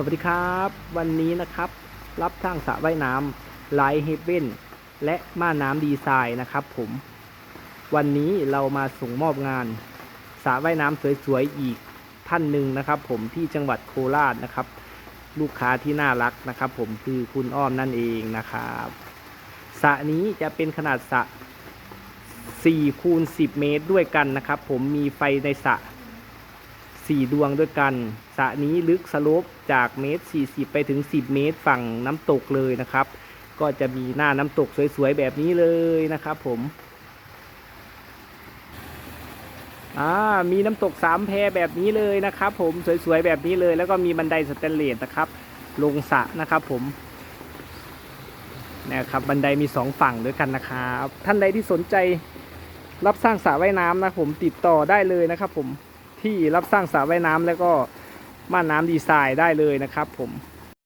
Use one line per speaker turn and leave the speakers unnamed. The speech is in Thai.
สวัสดีครับ วันนี้นะครับ รับสร้างสระว่ายน้ำไลท์เฮเว่นและม่าน้ำดีไซน์นะครับผม วันนี้เรามาส่งมอบงานสระว่ายน้ำสวยๆอีกท่านหนึ่งนะครับ ผมที่จังหวัดโคราชนะครับ ลูกค้าที่น่ารักนะครับ ผมคือคุณอ้อมนั่นเองนะครับสระนี้จะเป็นขนาดสระ4คูณ10 เมตรด้วยกันนะครับ ผมมีไฟในสระ สี่ดวงด้วยกันสระนี้ลึกสโลปจากเมตร 40 ไปถึง 10 เมตรฝั่งน้ำตกเลยนะครับ ก็จะมีหน้าน้ำตกสวยๆ แบบนี้เลยนะครับผมอ่ามีน้ำตกสามแพแบบนี้เลยนะครับ ผมสวยๆแบบนี้เลย แล้วก็มีบันไดสแตนเลสนะครับ ลงสระนะครับผมนะครับบันไดมีสองฝั่งด้วยกันนะครับ ท่านใดที่สนใจรับสร้างสระว่ายน้ำนะผมติดต่อได้เลยนะครับผม ที่รับสร้างสระว่ายน้ำแล้วก็ม่านน้ำดีไซน์ได้เลยนะครับผม